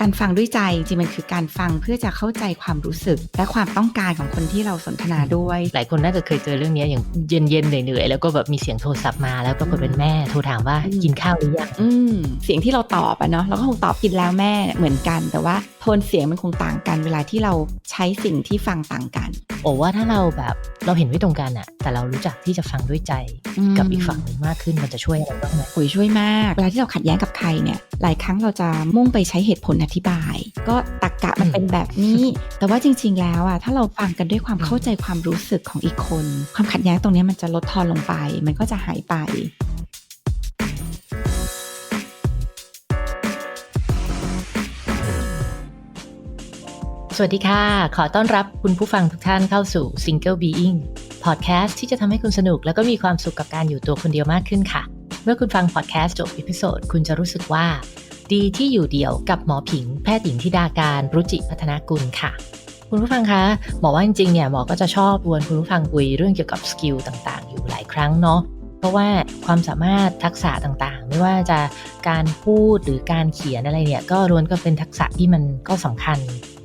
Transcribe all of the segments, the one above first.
การฟังด้วยใจจริงๆมันคือการฟังเพื่อจะเข้าใจความรู้สึก และความต้องการของคนที่เราสนทนาด้วย หลายคนน่าจะเคยเจอเรื่องนี้อย่างเย็นเย็นๆเหนื่อยๆแล้วก็แบบมีเสียงโทรศัพท์มาแล้วปรากฏเป็นแม่โทรถามว่าอืมกินข้าวหรือยังอืมเสียงที่เราตอบอะเนาะเราก็คงตอบกินแล้วแม่เหมือนกัน แต่ว่าโทนเสียงมันคงต่างกัน เวลาที่เราใช้สิ่งที่ฟังต่างกัน โอ้ว่าถ้าเราแบบเราเห็นไม่ตรงกันอะแต่เรารู้จักที่จะฟังด้วยใจอืมกับอีกฝั่งหนึ่งมากขึ้นมันจะช่วยอะไรบ้างไหมโอ้ยช่วยมาก เวลาที่เราขัดแย้งกับใครเนี่ยหลายครั้งเราจะมุ่งไปใช้เหตุผลอธิบาย ก็ตักกะมันเป็นแบบนี้ แต่ว่าจริง ๆ แล้วอะถ้าเราฟังกันด้วยความเข้าใจความรู้สึกของอีกคน ความขัดแย้งตรงเนี้ยมันจะลดทอนลงไป มันก็จะหายไป สวัสดีค่ะ ขอต้อนรับคุณผู้ฟังทุกท่านเข้าสู่ Single Being Podcast ที่จะทำให้คุณสนุกแล้วก็มีความสุขกับการอยู่ตัวคนเดียวมากขึ้นค่ะ เมื่อคุณฟัง podcast จบอีพิโซดคุณจะรู้สึกว่า ดีที่อยู่เดี่ยวกับหมอผิง แพทย์หญิงธิดาการรุจิพัฒนากุลค่ะ คุณผู้ฟังคะหมอว่าจริงๆเนี่ยหมอก็จะชอบวนคุณผู้ฟังคุยเรื่องเกี่ยวกับสกิลต่างๆ อยู่หลายครั้งเนาะเพราะว่าความสามารถทักษะต่างๆ ไม่ว่าจะการพูดหรือการเขียนอะไรเนี่ยก็ล้วนก็เป็นทักษะที่มันก็สำคัญ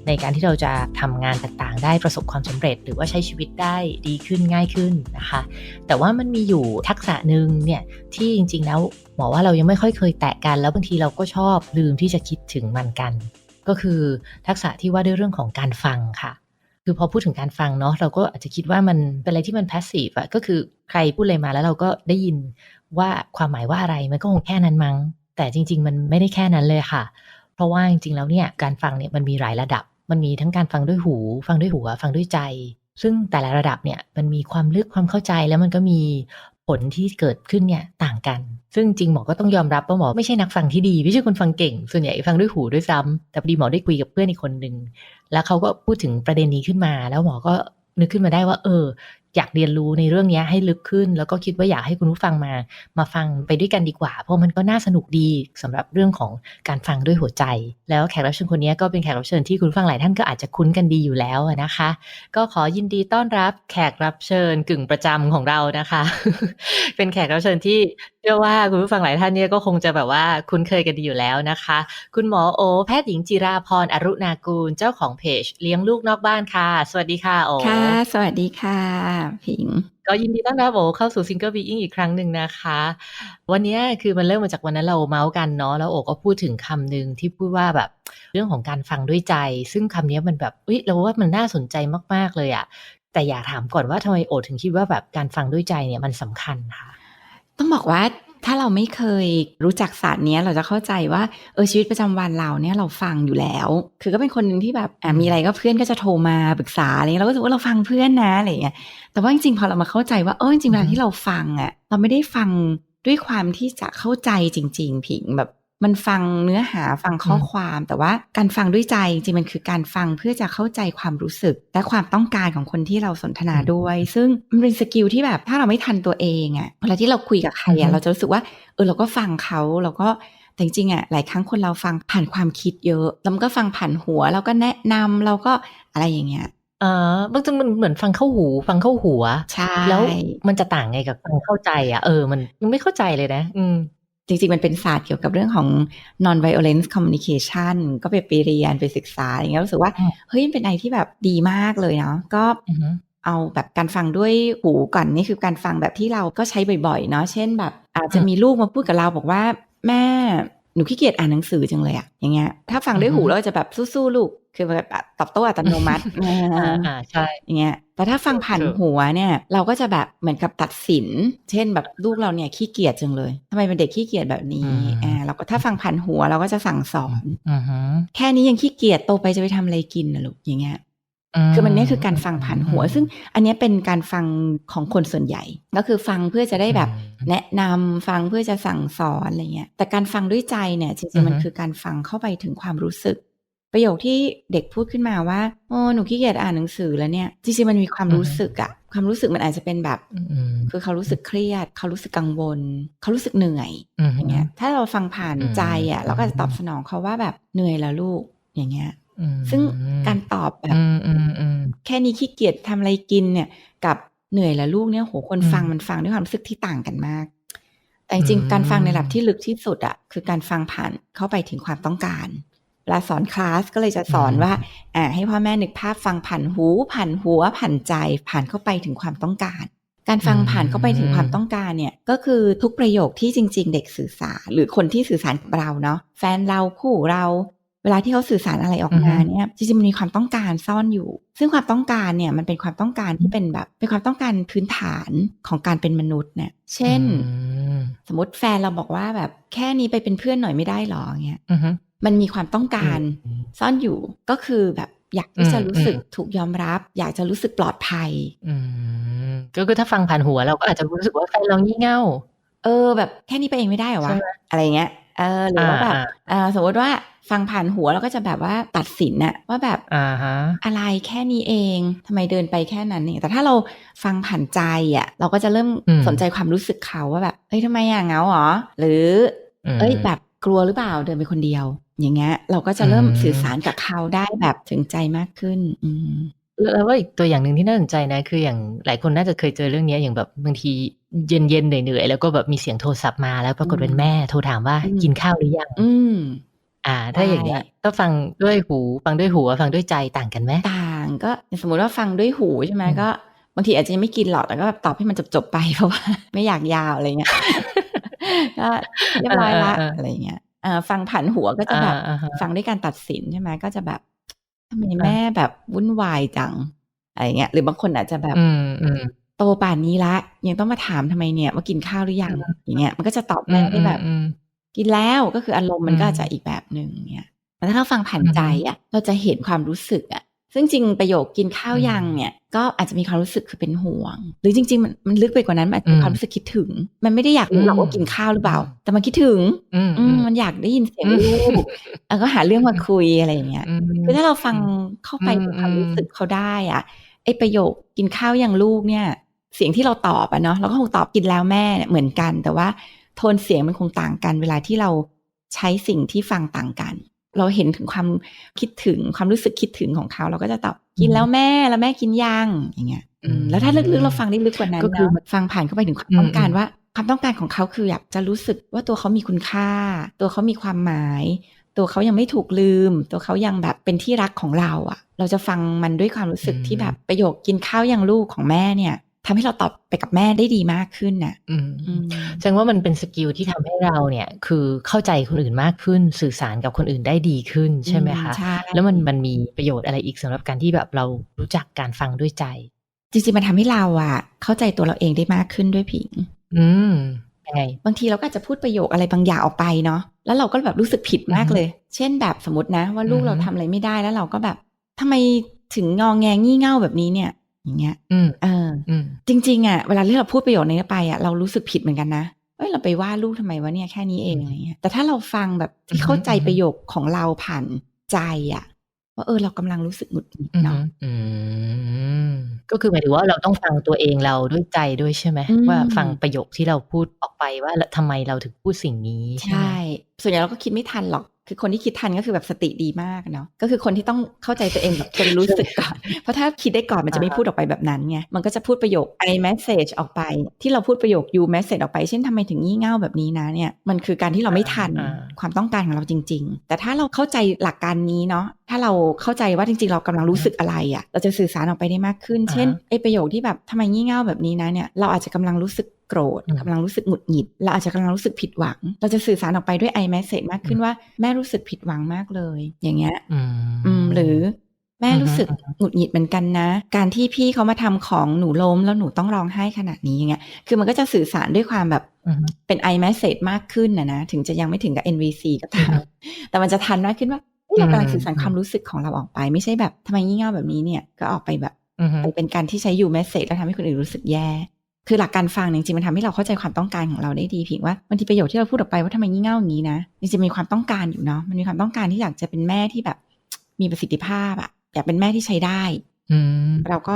ในการที่เราจะทำงานต่างๆ ได้ประสบความสำเร็จ หรือว่าใช้ชีวิตได้ดีขึ้นง่ายขึ้นนะคะ แต่ว่ามันมีอยู่ทักษะหนึ่งเนี่ยที่จริงๆแล้วหมอว่าเรายังไม่ค่อยเคยแตะกัน แล้วบางทีเราก็ชอบลืมที่จะคิดถึงมันกัน ก็คือทักษะที่ว่าด้วยเรื่องของการฟังค่ะคือพอพูดถึงการฟังเนาะเราก็อาจจะคิดว่ามันเป็นอะไรที่มัน passive อะก็คือใครพูดอะไรมาแล้วเราก็ได้ยินว่าความหมายว่าอะไรมันก็คงแค่นั้นมั้ง แต่จริง ๆ มันไม่ได้แค่นั้นเลยค่ะ เพราะว่าจริงๆแล้วเนี่ยการฟังเนี่ยมันมีหลายระดับ มันมีทั้งการฟังด้วยหู ฟังด้วยหัว ฟังด้วยใจ ซึ่งแต่ละระดับเนี่ยมันมีความลึกความเข้าใจแล้วมันก็มีผลที่เกิดขึ้นเนี่ยต่างกัน ซึ่งจริงหมอก็ต้องยอมรับว่าหมอไม่ใช่นักฟังที่ดี ไม่ใช่คนฟังเก่ง ส่วนใหญ่ฟังด้วยหูด้วยซ้ำแต่พอดีหมอได้คุยกับเพื่อนอีกคนหนึ่งแล้วเขาก็พูดถึงประเด็นนี้ขึ้นมา แล้วหมอก็นึกขึ้นมาได้ว่า เออ อยากเรียนรู้ในเรื่องนี้ให้ลึกขึ้น แล้วก็คิดว่าอยากให้คุณผู้ฟังมามาฟังไปด้วยกันดีกว่า เพราะมันก็น่าสนุกดีสำหรับเรื่องของการฟังด้วยหัวใจ แล้วแขกรับเชิญคนนี้ก็เป็นแขกรับเชิญที่คุณผู้ฟังหลายท่านก็อาจจะคุ้นกันดีอยู่แล้วนะคะ ก็ขอยินดีต้อนรับแขกรับเชิญกึ่งประจำของเรานะคะ เป็นแขกรับเชิญที่เชื่อว่าคุณผู้ฟังหลายท่านเนี่ยก็คงจะแบบว่าคุ้นเคยกันดีอยู่แล้วนะคะ คุณหมอโอ แพทย์หญิงจิราพรอรุณากูลเจ้าของเพจ เลี้ยงลูกนอกบ้านค่ะ สวัสดีค่ะโอค่ะ สวัสดีค่ะผิงก็ยินดีต้อนรับโอเข้าสู่ Single Being อีกครั้งหนึ่งนะคะ วันนี้คือมันเริ่มมาจากวันนั้นเราเมาส์กันเนาะแล้วโอก็พูดถึงคำหนึ่งที่พูดว่าแบบเรื่องของการฟังด้วยใจ ซึ่งคำนี้มันแบบอุ้ยเราว่ามันน่าสนใจมาก ๆ เลยอะแต่อยากถามก่อนว่าทำไมโอถึงคิดว่าแบบการฟังด้วยใจเนี่ยมันสำคัญค่ะ ต้องบอกว่า ถ้าเราไม่เคยรู้จักศาสตร์เนี้ยเราจะเข้าใจว่าเออชีวิตประจำวันเราเนี่ยเราฟังอยู่แล้ว คือก็เป็นคนหนึ่งที่แบบอะอืมมีอะไรก็เพื่อนก็จะโทรมาปรึกษาอะไรเงี้ยเราก็รู้สึกว่าเราฟังเพื่อนนะอะไรเงี้ยแต่ว่าจริงๆพอเรามาเข้าใจว่าเออจริงๆเวลาที่เราฟังอะเราไม่ได้ฟังด้วยความที่จะเข้าใจจริง ๆ ผิงแบบ มันฟังเนื้อหาฟังข้อความ แต่ว่าการฟังด้วยใจจริงๆมันคือการฟังเพื่อจะเข้าใจความรู้สึก และความต้องการของคนที่เราสนทนาด้วย ซึ่งมันเป็นสกิลที่แบบถ้าเราไม่ทันตัวเองอะเวลาที่เราคุยกับใครอือฮึอะเราจะรู้สึกว่าเออเราก็ฟังเขาเราก็แต่จริงๆอะหลายครั้งคนเราฟังผ่านความคิดเยอะแล้วมันก็ฟังผ่านหัวเราก็แนะนำเราก็อะไรอย่างเงี้ยเออบางทีมันเหมือนฟังเข้าหู ฟังเข้าหัวใช่แล้วมันจะต่างไงกับฟังเข้าใจอะเออมันมันไม่เข้าใจเลยนะ อืม จริง ๆ มันเป็นศาสตร์เกี่ยวกับเรื่องของ non violence communication ก็ไปไปเรียนไปศึกษาอย่างเงี้ยรู้สึกว่าอืมเฮ้ยมันเป็นอะไรที่แบบดีมากเลยเนาะก็อือฮึเอาแบบการฟังด้วยหูก่อนนี่คือการฟังแบบที่เราก็ใช้บ่อยๆ เนาะเช่นแบบ อาจจะมีลูกมาพูดกับเราบอกว่าแม่ หนูขี้เกียจอ่านหนังสือจังเลยอะอย่างเงี้ย ถ้าฟังด้วยหูเราก็จะแบบสู้ๆลูก คือแบบตอบโต้อัตโนมัติอ่าอ่าใช่อย่างเงี้ย แต่ถ้าฟังผ่านถูกหัวเนี่ย เราก็จะแบบเหมือนกับตัดสิน เช่นแบบลูกเราเนี่ยขี้เกียจจังเลยทำไมเป็นเด็กขี้เกียจแบบนี้ อ่าเราก็ถ้าฟังผ่านหัวเราก็จะสั่งสอนอือฮึแค่นี้ยังขี้เกียจโตไปจะไปทำอะไรกินนะลูกอย่างเงี้ย คือมันเนี่ยคือการฟังผ่านหัว ซึ่งอันเนี้ยเป็นการฟังของคนส่วนใหญ่ ก็คือฟังเพื่อจะได้แบบอืมแนะนำฟังเพื่อจะสั่งสอนอะไรเงี้ยแต่การฟังด้วยใจเนี่ยจอืริงอๆฮึมันคือการฟังเข้าไปถึงความรู้สึก ประโยคที่เด็กพูดขึ้นมาว่าโอ้หนูขี้เกียจอ่านหนังสือแล้วเนี่ยจริงๆมันมีความรู้สึกอะความรู้สึกมันอาจจะเป็นแบบอืมคือเขารู้สึกเครียด เขารู้สึกกังวล เขารู้สึกเหนื่อยอืมอย่างเงี้ยถ้าเราฟังผ่านอืมใจอะเราก็จะตอบสนองเขาว่าแบบเหนื่อยแล้วลูกอย่างเงี้ยอืม ซึ่งการตอบแบบอืมอืมอืมแค่นี้ขี้เกียจทำอะไรกินเนี่ย กับเหนื่อยแล้วลูกเนี่ยโหคนอืมฟังมันฟังด้วยความรู้สึกที่ต่างกันมาก แต่จริงอืมๆการฟังในระดับที่ลึกที่สุดอะคือการฟังผ่านเข้าไปถึงความต้องการเวลาสอนคลาสก็เลยจะสอนว่าอ่าให้พ่อแม่นึกภาพฟังผ่านหู ผ่านหัวผ่านใจ ผ่านเข้าไปถึงความต้องการ การฟังผ่านเข้าไปถึงความต้องการเนี่ย ก็คือทุกประโยคที่จริง ๆ เด็กสื่อสารหรือคนที่สื่อสารกับเราเนาะแฟนเราคู่เรา เวลาที่เขาสื่อสารอะไรออกมาเนี่ยจริงๆมันมีความต้องการซ่อนอยู่ ซึ่งความต้องการเนี่ยมันเป็นความต้องการที่เป็นแบบเป็นความต้องการพื้นฐานของการเป็นมนุษย์เนี่ยเช่นอืมสมมติแฟนเราบอกว่าแบบแค่นี้ไปเป็นเพื่อนหน่อยไม่ได้หรอเงี้ยอืมมันมีความต้องการอืมซ่อนอยู่ก็คือแบบอยากที่จะอืมรู้สึกอืมถูกยอมรับ อยากจะรู้สึกปลอดภัยอืมก็คือถ้าฟังผ่านหัวเราก็อาจจะรู้สึกว่าแฟนเรางี่เง่าเออแบบแค่นี้ไปเองไม่ได้เหรอใช่วะไหมอะไรเงี้ย เออหรือว่าแบบอ่าเออสมมติว่าฟังผ่านหัวเราก็จะแบบว่าตัดสินน่ะว่าแบบอ่าฮะอะไรแค่นี้เองทำไมเดินไปแค่นั้นเนี่ยแต่ถ้าเราฟังผ่านใจอะเราก็จะเริ่มอืมสนใจความรู้สึกเขาว่าแบบเฮ้ยทำไมอะเหงาเหรอหรือมเอ้ยแบบกลัวหรือเปล่าเดินไปคนเดียว อย่างเงี้ยเราก็จะเริ่มอืมสื่อสารกับเขาได้แบบถึงใจมากขึ้น อืม แล้วว่าอีกตัวอย่างหนึ่งที่น่าสนใจนะ คืออย่างหลายคนน่าจะเคยเจอเรื่องเนี้ยอย่างแบบบางทีเย็นเย็นๆเหนื่อยๆแล้วก็แบบมีเสียงโทรศัพท์มาแล้วปรากฏเป็นแม่โทรถามว่าอืมกินข้าวหรือยังอืมอ่า ถ้าอย่างเงี้ยใช่ก็ฟังด้วยหู ฟังด้วยหูกับฟังด้วยใจต่างกันไหมต่างก็สมมุติว่าฟังด้วยหูใช่ไหมอืมก็บางทีอาจจะยังไม่กินหรอกแต่ก็แบบตอบให้มันจบๆไปเพราะว่าไม่อยากยาวอะไรเงี้ยก็เรียบร้อยละอะไรเงี้ยเอ่อฟังผ่านหัวก็จะแบบอ่าอ่าฮะฟังด้วยการตัดสินใช่ไหมก็จะแบบ ทำไมแม่แบบวุ่นวายจังอะไรเงี้ย หรือบางคนอาจจะแบบอืมอืมโตป่านนี้ละ ยังต้องมาถามทำไมเนี่ย ว่ากินข้าวหรือยังอย่างเงี้ย มันก็จะตอบแม่ได้แบบอืมกินแล้วก็คืออารมณ์มันอืมก็อาจจะอีกแบบหนึ่งเนี่ยแต่ถ้าเราฟังผ่านอือฮึใจอะ เราจะเห็นความรู้สึกอะซึ่งจริงประโยคกินข้าวอืมยังเนี่ยก็อาจจะมีความรู้สึกคือเป็นห่วง หรือจริง ๆ มันมันลึกไปกว่านั้นมันอาจจะเป็นอืมความรู้สึกคิดถึง มันไม่ได้อยากรู้หรอกอืมว่ากินข้าวหรือเปล่าอืมแต่มันคิดถึง อืมอือืมมมันอยากได้ยินเสียงอืมลูก แล้วก็หาเรื่องมาคุยอะไรอย่างเงี้ยอืมคือถ้าเราฟังเข้าไปอืมถึงความอืมรู้สึกเขาได้อะไอประโยคกินข้าวยังลูกเนี่ย เสียงที่เราตอบอะเนาะเราก็คงตอบกินแล้วแม่เนี่ยเหมือนกัน แต่ว่าโทนเสียงมันคงต่างกัน เวลาที่เราใช้สิ่งที่ฟังต่างกัน เราเห็นถึงความคิดถึงความรู้สึกคิดถึงของเขา เราก็จะตอบกินแล้วแม่แล้วแม่กินยังอย่างเงี้ยอืมแล้วถ้าลึกๆเราฟังได้ลึกกว่านั้นก็คือเนาะฟังผ่านเข้าไปถึงความต้องการว่าความต้องการของเขาคืออยากจะรู้สึกว่าตัวเขามีคุณค่า ตัวเขามีความหมาย ตัวเขายังไม่ถูกลืม ตัวเขายังแบบเป็นที่รักของเราอะ่ะ เราจะฟังมันด้วยความรู้สึกอืมที่แบบประโยคกินข้าวยังลูกของแม่เนี่ยทำให้เราตอบไปกับแม่ได้ดีมากขึ้นน่ะอืมอืมแสดงว่ามันเป็นสกิลที่ทำให้เราเนี่ย คือเข้าใจคนอื่นมากขึ้น สื่อสารกับคนอื่นได้ดีขึ้นใช่ไหมคะใช่แล้วมันมันมีประโยชน์อะไรอีกสำหรับการที่แบบเรารู้จักการฟังด้วยใจ จริงๆมันทำให้เราอะเข้าใจตัวเราเองได้มากขึ้นด้วยผิง อืม ยังไง บางทีเราก็อาจจะพูดประโยคอะไรบางอย่างออกไปเนาะแล้วเราก็แบบรู้สึกผิดมากเลย เช่นแบบสมมตินะ ว่าลูกอือฮึเราทำอะไรไม่ได้แล้วเราก็แบบทำไมถึงงองแงงี่เง่าแบบนี้เนี่ย อย่างเงี้ยอืมเอออืมจริงๆอะเวลาที่เราพูดประโยคนี้ไปอะเรารู้สึกผิดเหมือนกันนะเอ้ยเราไปว่าลูกทำไมวะเนี่ยแค่นี้เองอืมอะไรเงี้ยแต่ถ้าเราฟังแบบที่เข้าใจอือฮึประโยคของเราผ่านใจอะ ว่าเออเรากำลังรู้สึกหงุดหงิดอืมเนาะอืมก็คือหมายถึงว่าเราต้องฟังตัวเองเราด้วยใจด้วยใช่ไหมอืมว่าฟังประโยคที่เราพูดออกไปว่าทำไมเราถึงพูดสิ่งนี้ใช่ไหมใช่ ส่วนใหญ่เราก็คิดไม่ทันหรอก คือคนที่คิดทันก็คือแบบสติดีมากเนาะก็คือคนที่ต้องเข้าใจตัวเองแบบจนรู้สึกก่อน เพราะถ้าคิดได้ก่อนมันจะไม่อ่าฮะพูดออกไปแบบนั้นไงมันก็จะพูดประโยค I message ออกไป ที่เราพูดประโยค you message ออกไป เช่นทำไมถึงงี่เง่าแบบนี้นะเนี่ยมันคือการที่เราไม่ทันอ่าความต้องการของเราจริง ๆ แต่ถ้าเราเข้าใจหลักการนี้เนาะถ้าเราเข้าใจว่าจริง ๆ เรากำลังรู้สึกอะไรอะ่ะเราจะสื่อสารออกไปได้มากขึ้น เช่นอ่าฮะไอ้ประโยคที่แบบทำไมงี่เง่าแบบนี้นะเนี่ยเราอาจจะกำลังรู้สึก โกรธอืมกำลังรู้สึกหงุดหงิดเราอาจจะกำลังรู้สึกผิดหวัง เราจะสื่อสารออกไปด้วย i message มากขึ้นว่าแม่รู้สึกผิดหวังมากเลย อย่างเงี้ยอืมอืมหรือแม่อือฮึรู้สึกหงุดหงิดเหมือนกันนะ การที่พี่เขามาทำของหนูล้มแล้วหนูต้องร้องไห้ขนาดนี้อย่างเงี้ย คือมันก็จะสื่อสารด้วยความแบบอืมเป็น i message m ากขึ้นนะนะ ถึงจะยังไม่ถึงกับ NVC ก็ตามแต่มันจะทันมากขึ้นว่าเฮ้ยเรากำลังสื่อสารอืมความรู้สึกของเราออกไป ไม่ใช่แบบทำไมงี่เง่าแบบนี้เนี่ยก็ออกไปแบบอืมไปเป็นการที่ใช้ you message แล้วทำให้คนอื่นรู้สึกแย่ คือหลักการฟังเนี่ยจริงๆมันทำให้เราเข้าใจความต้องการของเราได้ดีเพียงว่าบางทีประโยคที่เราพูดออกไปว่าทำไมงี่เง่าอย่างนี้นะจริงๆมีความต้องการอยู่เนาะมันมีความต้องการที่อยากจะเป็นแม่ที่แบบ มีประสิทธิภาพอะอยากเป็นแม่ที่ใช้ได้อืมเราก็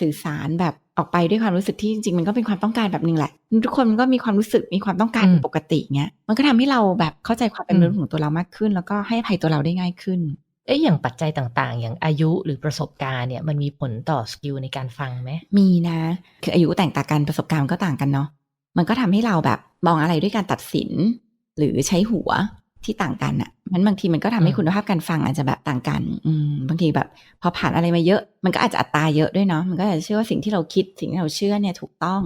สื่อสารแบบออกไปด้วยความรู้สึกที่จริงๆมันก็เป็นความต้องการแบบหนึ่งแหละ ทุกคนมันก็มีความรู้สึกมีความต้องการอืมเป็นปกติเงี้ยมันก็ทำให้เราแบบเข้าใจความเป็นอืมมนุษย์ของตัวเรามากขึ้น แล้วก็ให้อภัยตัวเราได้ง่ายขึ้น เอ๊ะอย่างปัจจัยต่างๆ อย่างอายุหรือประสบการณ์เนี่ยมันมีผลต่อสกิลในการฟังไหมมีนะ คืออายุแต่างต่างกันประสบการณ์ก็ต่างกันเนาะมันก็ทำให้เราแบบมองอะไรด้วยการตัดสิน หรือใช้หัวที่ต่างกันอะมันบางทีมันก็ทำให้อืมคุณภาพการฟังอาจจะแบบต่างกัน อืมบางทีแบบ พอผ่านอะไรมาเยอะ มันก็อาจจะอัตราเยอะด้วยเนาะมันก็อาจจะเชื่อว่าสิ่งที่เราคิดสิ่งที่เราเชื่อเนี่ยถูกต้อง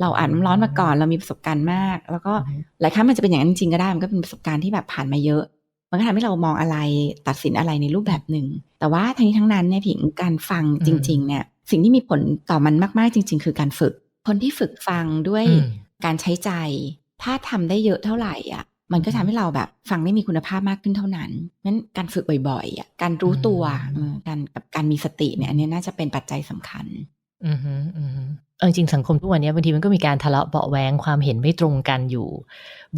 เราอ่านน้ำร้อนมาก่อนเรามีประสบการณ์มาก แล้วก็หลายครั้งมันจะเป็นอย่างนั้นจริงๆก็ได้มันก็เป็นประสบการณ์ที่แบบผ่านมาเยอะ มันก็ทำให้เรามองอะไรตัดสินอะไรในรูปแบบหนึ่ง แต่ว่าทั้งนี้ทั้งนั้นเนี่ยผิงการฟังจริง ๆ เนี่ยสิ่งที่มีผลต่อมันมากๆ จริง ๆ คือการฝึก คนที่ฝึกฟังด้วยอืมการใช้ใจ ถ้าทำได้เยอะเท่าไหร่อะ มันก็ทำให้เราแบบฟังได้มีคุณภาพมากขึ้นเท่านั้นนั้นการฝึกบ่อยๆอะการรู้ตัวอืมเออการกับการมีสติเนี่ยอันนี้น่าจะเป็นปัจจัยสำคัญ อือฮึอือฮึเอาจริงๆสังคมทุกวันนี้บางทีมันก็มีการทะเลาะเบาะแวงความเห็นไม่ตรงกันอยู่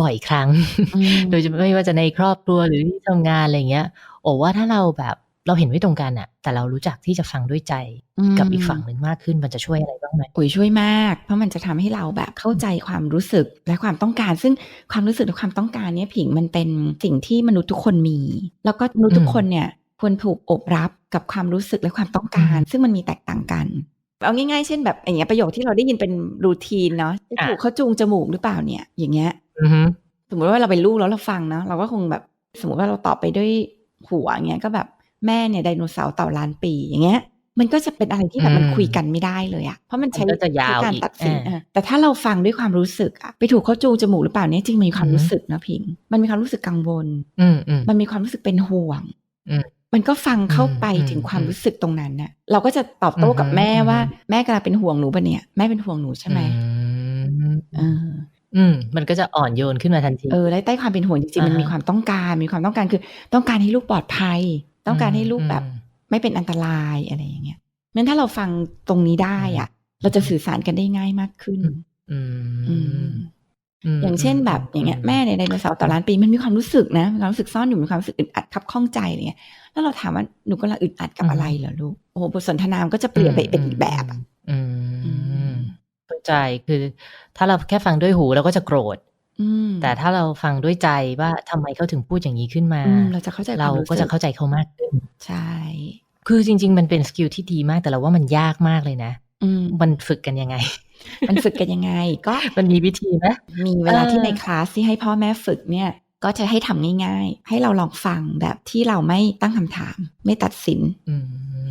บ่อยครั้ง อืม โดยจะไม่ว่าจะในครอบครัวหรือที่ทำงานอะไรเงี้ย โอ้ว่าถ้าเราแบบเราเห็นไม่ตรงกันอะแต่เรารู้จักที่จะฟังด้วยใจกับอีกฝั่งหนึ่งมากขึ้นมันจะช่วยอะไรบ้างไหมโอ้ยช่วยมาก เพราะมันจะทำให้เราแบบเข้าใจความรู้สึกและความต้องการ ซึ่งความรู้สึกและความต้องการเนี่ยผิงมันเป็นสิ่งที่มนุษย์ทุกคนมี แล้วก็มนุษย์ทุกคนเนี่ยควรถูกอบรับกับความรู้สึกและความต้องการซึ่งมันมีแตกต่างกัน เอาง่ายๆ เช่นแบบอย่างเงี้ยประโยคที่เราได้ยินเป็นรูทีนเนาะจะถูกเขาจูงจมูกหรือเปล่าเนี่ย อย่างเงี้ยอือฮึสมมติว่าเราเป็นลูกแล้วเราฟังเนาะเราก็คงแบบสมมติว่าเราตอบไปด้วยหัวอย่างเงี้ยก็แบบแม่เนี่ยไดโนเสาร์เต่าล้านปีอย่างเงี้ย มันก็จะเป็นอะไรที่แบบมันคุยกันไม่ได้เลยอะเพราะมันใช้มันก็จะยาวใช้การอีกตัดสินอ่าเออแต่ถ้าเราฟังด้วยความรู้สึกอะไปถูกเขาจูงจมูกหรือเปล่าเนี่ยจริงมันมีความอือฮึรู้สึกนะพิง มันมีความรู้สึกกังวลอืมอืมมันมีความรู้สึกเป็นห่วงอื มมันก็ฟังเข้าไปอืมถึงความอืมรู้สึกตรงนั้นน่ะ เราก็จะตอบโต้กับอือฮึแม่ว่าอือฮึแม่กำลังเป็นห่วงหนูปะเนี่ย แม่เป็นห่วงหนูใช่ไหมอืมเอออืมมันก็จะอ่อนโยนขึ้นมาทันทีเออและใต้ความเป็นห่วงจริงๆมันอ่าฮะมีความต้องการมีความต้องการคือ ต้องการให้ลูกปลอดภัย ต้องการให้ลูกแบบอืมไม่เป็นอันตรายอะไรอย่างเงี้ยงั้นถ้าเราฟังตรงนี้ได้อะ เราจะสื่อสารกันได้ง่ายมากขึ้น อืม อืมมอย่างเช่นแบบอย่างเงี้ยแม่ในไดโนเสาร์ต่อล้านปีมันมีความรู้สึกนะมีความรู้สึกซ่อนอยู่มีความรู้สึกอึดอัดคับข้องใจอะไรเงี้ยแล้วเราถามว่าหนูกำลังอึดอัดกับอะไรเหรอลูกโอ้โหบทสนทนามันก็จะเปลี่ยนไปเป็นอีกแบบอะอืมอืมเข้าใจคือ ถ้าเราแค่ฟังด้วยหูเราก็จะโกรธอืมแต่ถ้าเราฟังด้วยใจว่าทำไมเขาถึงพูดอย่างนี้ขึ้นมาอืมเราจะเข้าใจเราควมสึก็จะเข้าใจเขามากขึ้นใช่คือจริง ๆ มันเป็นสกิลที่ดีมากแต่เราว่ามันยากมากเลยนะอืมมันฝึกกันยังไง มันฝึกกันยังไง ก็มันมีวิธีไหมมีเวลาเออที่ในคลาสที่ให้พ่อแม่ฝึกเนี่ยก็จะให้ทำง่ายๆ ให้เราลองฟังแบบที่เราไม่ตั้งคำถาม ไม่ตัดสินอื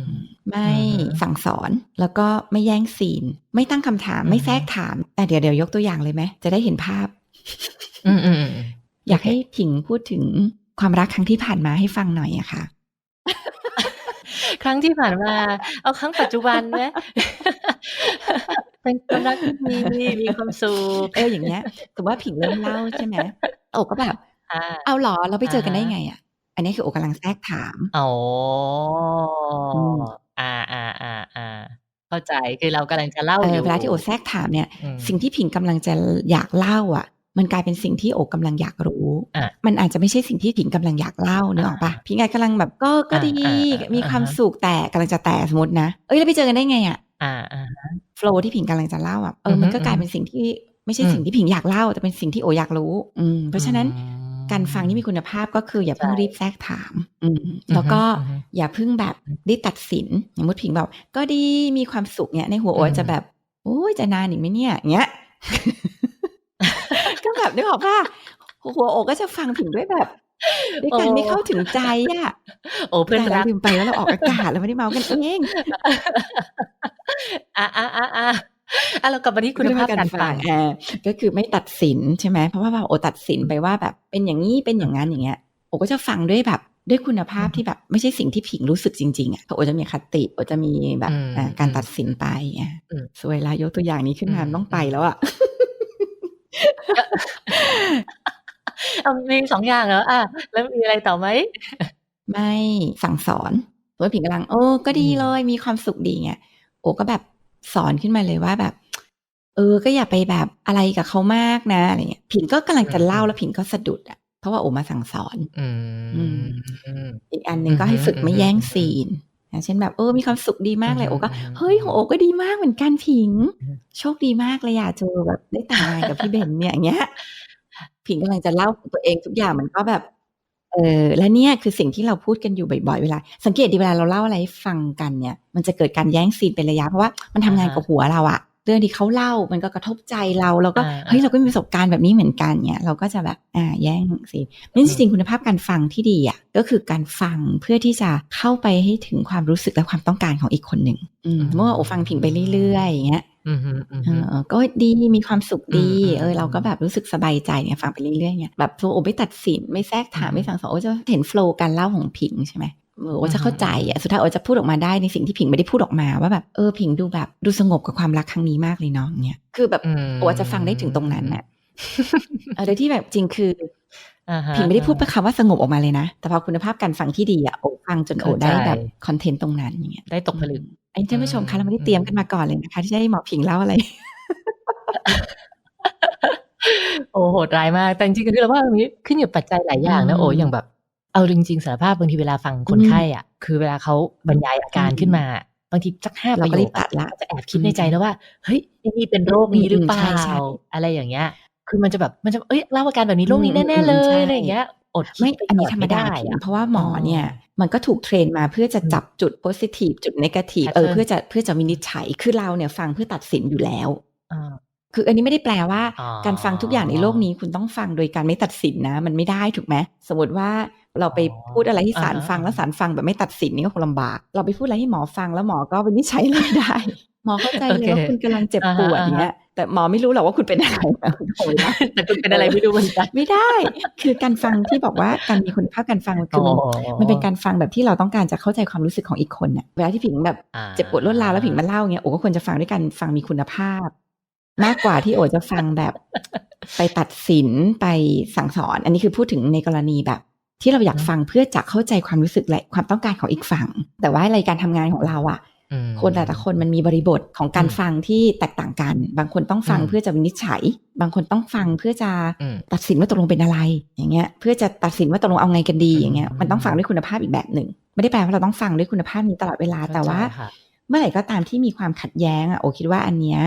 มไม่อือฮะสั่งสอน แล้วก็ไม่แย่งซีน ไม่ตั้งคำถามอือฮะไม่แทรกถามแต่เดี๋ยวเดี๋ยวยกตัวอย่างเลยไหม จะได้เห็นภาพอืมอืมอืมอยากให้ผิงพูดถึงความรักครั้งที่ผ่านมาให้ฟังหน่อยอะค่ะ ครั้งที่ผ่านมา เอาครั้งปัจจุบันไหมเป็นความรักที่ดีมีความสุขเอออย่างเงี้ยสมมติว่าผิงเริ่มเล่าใช่ไหมโอ้ก็แบบอ่าเอาเหรอเราไปเจอกันได้อ่าฮะไงอะอันนี้คือโอกำลังแทรกถามอ๋ออืมอ่าอ่าอ่าอ่าเข้าใจคือเรากำลังจะเล่าเอออยู่เวลาที่โอแทรกถามเนี่ยอืมสิ่งที่ผิงกำลังจะอยากเล่าอะ มันกลายเป็นสิ่งที่โอกำลังอยากรู้อะมันอาจจะไม่ใช่สิ่งที่ผิงกำลังอยากเล่าเนกออกปะอ่าผิงอาจกำลังแบบก็ก็อ่าดีอ่าอ่ามีมีความสุขแต่กำลังจะแต่สมมตินะ เอ้ยแล้วไปเจอกันได้ไงอะอ่าอ่าโฟล์ที่ผิงกำลังจะเล่าอะเอออฮึมันก็กลายเป็นสิ่งที่ไม่ใช่อืมสิ่งที่ผิงอยากเล่า แต่เป็นสิ่งที่โออยากรู้ อืมเพราะฉะนั้นอืมการฟังที่มีคุณภาพก็คืออย่าเพิ่งใช่รีบแทรกถาม อืมแล้วก็อือฮึอย่าเพิ่งแบบรีบตัดสินอย่างมุดผิงแบบก็ดีมีความสุขเนี่ยในหัวโออืมจะแบบโอ้ยจะนานอีกไหมเนี่ยอย่างเงี้ยก็แบบ นึกออกป่ะหัวโอก็จะฟังผิงด้วยแบบด้วยการไม่เข้าถึงใจอะโอ้เพื่อนแต่เรารักลืมไปแล้วเราออกอากาศเราไม่ได้เมากันเองอ่าอ่าอ่าอ่าอะเรากลับมาที่คุณภาพการฟังอ่าก็คือไม่ตัดสินใช่ไหมเพราะว่าแบบโอตัดสินไปว่าแบบเป็นอย่างนี้เป็นอย่างนั้นอย่างเงี้ยโอก็จะฟังด้วยแบบด้วยคุณภาพที่แบบไม่ใช่สิ่งที่ผิงรู้สึกจริงๆอะโอจะมีคติโอจะมีแบบอืมอ่าการอืมตัดสินไปอะอืมสวยละยกตัวอย่างนี้ขึ้นมาอืมต้องไปแล้วอะ เอามีสองอย่างเหรออะแล้วมีอะไรต่อไหม ไม่สั่งสอนสมมติผิงกำลัง โอ้ ก็ดีอืมเลย มีความสุขดีเงี้ยโอ้ก็แบบสอนขึ้นมาเลยว่าแบบ เออ ก็อย่าไปแบบอะไรกับเขามากนะอะไรเงี้ย ผิงก็กำลังจะเล่าแล้วผิงก็สะดุดอะเพราะว่าโอมาสั่งสอน อือืมมอีกอันหนึ่งก็ให้ฝึกไม่แย่งซีน นะเช่นแบบเออมีความสุขดีมากเลยโอก็อืมเฮ้ยของโอก็ดีมากเหมือนกันผิงอืมโชคดีมากเลยอะเจอแบบได้แต่งงานกับพี่เบนเนี่ยอย่างเงี้ยผิงกำลังจะเล่าของตัวเองทุกอย่างมันก็แบบ เออและเนี่ยคือสิ่งที่เราพูดกันอยู่บ่อยๆเวลา สังเกตดีเวลาเราเล่าอะไรให้ฟังกันเนี่ย มันจะเกิดการแย่งซีนเป็นระยะเพราะว่ามันทำงานกับหัวเราอะ เรื่องที่เขาเล่ามันก็กระทบใจเราเราก็อ่าเฮ้ยเราก็มีประสบการณ์แบบนี้เหมือนกันเนี่ยเราก็จะแบบอ่าแย่งซีนนี่จริงๆคุณภาพการฟังที่ดีอะก็คือการฟังเพื่อที่จะเข้าไปให้ถึงความรู้สึกและความต้องการของอีกคนหนึ่งอืมเมื่อว่าโอฟังผิงไปเรื่อยๆอย่างเงี้ยอืมอืมอืมเออก็ดีมีความสุขดีอืมเออเราก็แบบรู้สึกสบายใจเนี่ยฟังไปเรื่อยๆเนี่ยแบบโอ้ไม่ตัดสินไม่แทรกถามอืมไม่สั่งสอนโอ้จะเห็นโฟล์การเล่าของผิงใช่ไหม เออโอ้จะเข้าใจอะสุดท้ายโอ้จะพูดออกมาได้ในสิ่งที่ผิงไม่ได้พูดออกมาว่าแบบเออผิงดูแบบดูสงบกับความรักครั้งนี้มากเลยเนาะเนี่ยคือแบบอืมโอ้จะฟังได้ถึงตรงนั้นน่ะเออโดยที่แบบจริงคืออ่าฮะผิงไม่ได้พูดประคำว่าสงบออกมาเลยนะ แต่พอคุณภาพการฟังที่ดีอะโอ้ฟังจนโอ้เข้าใจได้แบบคอนเทนต์ตรงนั้นอย่างเงี้ยได้ตกผลึกไอ้ท่านผู้ชมคะเราไม่ได้อืมเตรียมกันมาก่อนเลยนะคะ ที่จะให้หมอผิงเล่าอะไรโอ้โหดร้ายมาก แต่จริงๆคือเราว่ามันขึ้นอยู่กับปัจจัยหลายอย่างนะอืมโอ้อย่างแบบ เอาจริง ๆสารภาพบางทีเวลาฟังคนอืมไข้อะ คือเวลาเขาบรรยายอาการอืมขึ้นมา บางทีสักห้าปเราระก็โยรีคบตัดละอะจะแอบคิดในใจแล้วว่า เฮ้ยไอ้นี่เป็นโรคนี้หรือเปล่าอืมใช่ใช่อะไรอย่างเงี้ย คือมันจะแบบมันจะเอ้ยเล่าอาการแบบนี้โรคนี้อืมแน่ๆเลอืมใช่ยอะไรอย่างเงี้ยอดคิดไม่ไปอันนี้ก่ธรรมดาไได้ผิงอะเพราะว่าหมอเนี่ยมันก็ถูกเทรนมาเพื่อจะจับจุดโพสิทีฟจุดนกาทีฟเออ Pattern เพื่อจะเพื่อจะวินิจฉัยคือเราเนี่ยฟังเพื่อตัดสินอยู่แล้วอ่าคืออันนี้ไม่ได้แปลว่าอ๋อการฟังทุกอย่างในโลกนี้คุณต้องฟังโดยการไม่ตัดสินนะ มันไม่ได้ถูกไหมสมมติว่า เราไปพูดอะไรให้ศาลอ่าฟังแล้วศาลฟังแบบไม่ตัดสินนี่ก็คงลำบาก เราไปพูดอะไรให้หมอฟังแล้วหมอก็วินิจฉัยเลยได้ หมอเข้าใจเลยว่าคุณกำลังเจ็บปวดอย่างเงี้ยแต่หมอไม่รู้หรอกว่าคุณเป็นอะไรนะโอ้ยนะแต่คุณเป็นอะไรไม่รู้เหมือนกันไม่ได้ คือการฟังที่บอกว่าการมีคุณภาพการฟังคือมันอ๋อมันเป็นการฟังแบบที่เราต้องการจะเข้าใจความรู้สึกของอีกคนน่ะเวลาที่ผิงแบบอ่าเจ็บปวดรวดราวแล้วผิงมาเล่าเงี้ยโอ้ก็ควรจะฟังด้วยการฟังมีคุณภาพ มากกว่าที่โอจะฟังแบบ ไปตัดสินไปสั่งสอน อันนี้คือพูดถึงในกรณีแบบ ที่เราอยากฟังเพื่อจะเข้าใจความรู้สึกและความต้องการของอีกฝั่ง แต่ว่ารายการทำงานของเราอะอืมคนแต่ละคนมันมีบริบทของการอืมฟังที่แตกต่างกัน บางคนต้องฟังอืมเพื่อจะวินิจฉัย บางคนต้องฟังเพื่อจะอืมตัดสินว่าตกลงเป็นอะไร อย่างเงี้ย เพื่อจะตัดสินว่าตกลงเอาไงกันดีอืมอย่างเงี้ย มันต้องฟังด้วยคุณภาพอีกแบบหนึ่ง ไม่ได้แปลว่าเราต้องฟังด้วยคุณภาพนี้ตลอดเวลา แต่ว่าเข้ใจค่ะเมื่อไหร่ก็ตามที่มีความขัดแย้งอะโอคิดว่าอันเนี้ย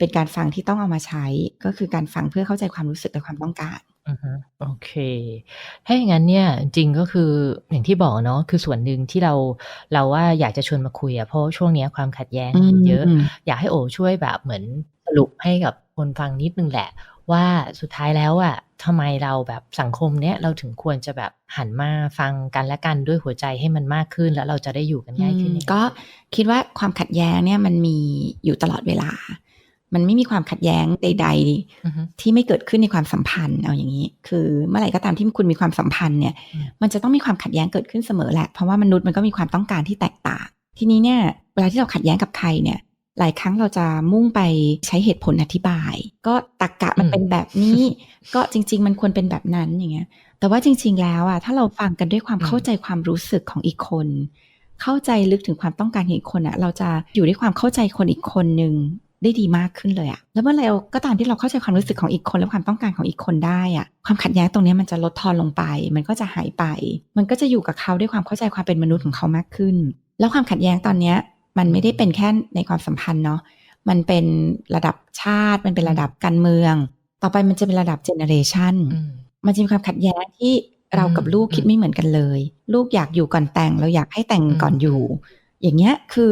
เป็นการฟังที่ต้องเอามาใช้ ก็คือการฟังเพื่อเข้าใจความรู้สึกและความต้องการอือฮึโอเค ถ้าอย่างนั้นเนี่ยจริงก็คืออย่างที่บอกเนาะคือส่วนหนึ่งที่เราเราว่าอยากจะชวนมาคุยอะเพราะช่วงเนี้ยความขัดแย้งมันเยอะมอยากให้โอช่วยแบบเหมือนสรุปให้กับคนฟังนิดนึงแหละ ว่าสุดท้ายแล้วอะทำไมเราแบบสังคมเนี้ยเราถึงควรจะแบบหันมาฟังกันและกันด้วยหัวใจให้มันมากขึ้นแล้วเราจะได้อยู่กันง่ายขึ้นอืมยังไงก็คิดว่าความขัดแย้งเนี่ยมันมีอยู่ตลอดเวลา มันไม่มีความขัดแย้งใดๆอือฮึที่ไม่เกิดขึ้นในความสัมพันธ์เอาอย่างนี้ คือเมื่อไหร่ก็ตามที่คุณมีความสัมพันธ์เนี่ยอืมมันจะต้องมีความขัดแย้งเกิดขึ้นเสมอแหละ เพราะว่ามนุษย์มันก็มีความต้องการที่แตกต่าง ทีนี้เนี่ยเวลาที่เราขัดแย้งกับใครเนี่ย หลายครั้งเราจะมุ่งไปใช้เหตุผลอธิบาย ก็ตักกะมันเป็นแบบนี้ ก็จริง ๆ มันควรเป็นแบบนั้นอย่างเงี้ย แต่ว่าจริง ๆ แล้วอะถ้าเราฟังกันด้วยความอืมเข้าใจความรู้สึกของอีกคน เข้าใจลึกถึงความต้องการของอีกคนอะ เราจะอยู่ด้วยความเข้าใจคนอีกคนหนึ่ง ได้ดีมากขึ้นเลยอะแล้วเมื่อไหรก็ตามที่เราเข้าใจความรู้สึกของอีกคนและความต้องการของอีกคนได้อะความขัดแย้งตรงเนี้ยมันจะลดทอนลงไป มันก็จะหายไป มันก็จะอยู่กับเขาด้วยความเข้าใจความเป็นมนุษย์ของเขามากขึ้น แล้วความขัดแย้งตอนเนี้ยมันไม่ได้เป็นแค่ในความสัมพันธ์เนาะมันเป็นระดับชาติ มันเป็นระดับการเมือง ต่อไปมันจะเป็นระดับเจเนอเรชันอืมมันจะมีความขัดแย้งที่เรากับอืมลูกคิดอืมไม่เหมือนกันเลย ลูกอยากอยู่ก่อนแต่งเราอยากให้แต่งก่อนอืมอยู่ อย่างเงี้ยคือ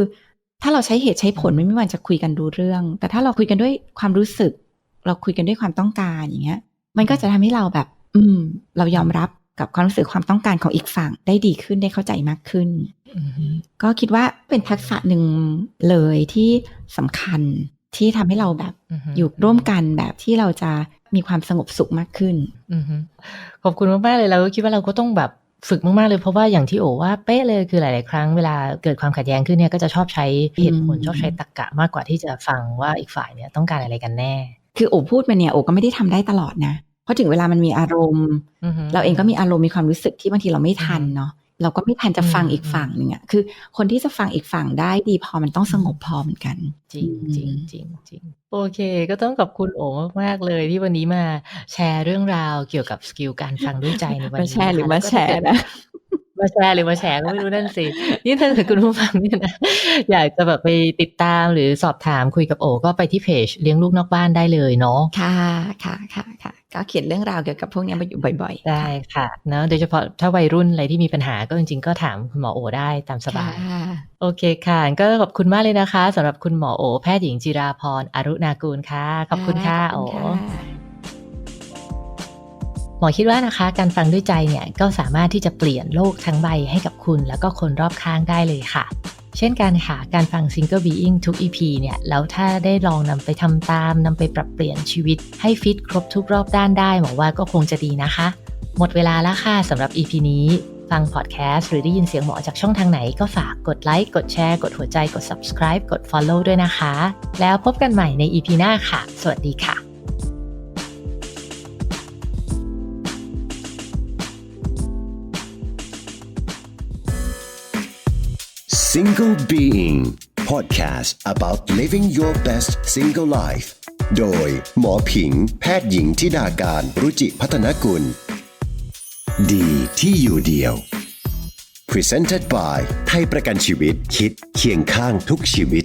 ถ้าเราใช้เหตุใช้ผลอืมไม่มีวันจะคุยกันรู้เรื่อง แต่ถ้าเราคุยกันด้วยความรู้สึก เราคุยกันด้วยความต้องการอย่างเงี้ย มันก็จะทำให้เราแบบ อืม เรายอมรับกับความรู้สึกความต้องการของอีกฝั่งได้ดีขึ้นได้เข้าใจมากขึ้นอือฮึก็คิดว่าเป็นทักษะหนึ่งเลยที่สำคัญที่ทำให้เราแบบอือฮึอยู่ร่วมกันแบบที่เราจะมีความสงบสุขมากขึ้นอือฮึขอบคุณมากๆเลยเราก็คิดว่าเราก็ต้องแบบ ฝึกมาก ๆ เลยเพราะว่าอย่างที่โอว่าเป๊ะเลยคือหลาย ๆ ครั้งเวลาเกิดความขัดแย้งขึ้นเนี่ยก็จะชอบใช้เหตุผลอืมชอบใช้ตรรกะมากกว่าที่จะฟังว่าอีกฝ่ายเนี่ยต้องการอะไรกันแน่ คือโอพูดมาเนี่ยโอก็ไม่ได้ทำได้ตลอดนะเพราะถึงเวลามันมีอารมณ์อือฮึเราเองก็มีอารมณ์มีความรู้สึกที่บางทีเราไม่ทันเนาะ เราก็ไม่ทันจะฟังอืมอีกฝั่งหนึ่งอะคือ คนที่จะฟังอีกฝั่งได้ดีพอมันต้องสงบพอเหมือนกัน จริงอืมจริงจริงจริงโอเค ก็ต้องขอบคุณโอมาก ๆ เลยที่วันนี้มาแชร์เรื่องราวเกี่ยวกับสกิลการฟังด้วยใจในวันมานี้แชร์หรือนะคะมาล้วก็แชร์นะ มาแชร์หรือมาแชร์ก็ไม่รู้นั่นสิ นี่ถ้าเกิดคุณผู้ฟังเนี่ยนะอยากจะแบบไปติดตามหรือสอบถามคุยกับโอก็ไปที่เพจเลี้ยงลูกนอกบ้านได้เลยเนาะค่ะค่ะค่ะค่ะก็เขียนเรื่องราวเกี่ยวกับพวกนี้มาอยู่บ่อยๆ ได้ค่ะเนอะโดยเฉพาะถ้าวัยรุ่นอะไรที่มีปัญหาก็จริงๆ ก็ถามคุณหมอโอได้ตามสบายค่ะโอเคค่ะ ก็ขอบคุณมากเลยนะคะสำหรับคุณหมอโอ แพทย์หญิงจิราพรอรุณากูลค่ะ ขอบคุณค่ะขโออบคุณค่ะ หมอคิดว่านะคะ การฟังด้วยใจเนี่ยก็สามารถที่จะเปลี่ยนโลกทั้งใบให้กับคุณ แล้วก็คนรอบข้างได้เลยค่ะ เช่นกันค่ะ การฟัง Single Being ทุก EP เนี่ย แล้วถ้าได้ลองนำไปทำตามนำไปปรับเปลี่ยนชีวิต ให้ฟิตครบทุกรอบด้านได้หมอว่าก็คงจะดีนะคะ หมดเวลาแล้วค่ะสำหรับ EP นี้ฟังพอดแคสต์หรือได้ยินเสียงหมอจากช่องทางไหนก็ฝากกดไลค์กดแชร์ กดหัวใจกด subscribe กด follow ด้วยนะคะ แล้วพบกันใหม่ใน EP หน้าค่ะ สวัสดีค่ะ Single Being Podcast about living your best single life โดยหมอผิง แพทย์หญิงทิดาการรุจิพัฒนกุล ดีที่อยู่เดียว Presented by ไทยประกันชีวิตคิดเคียงข้างทุกชีวิต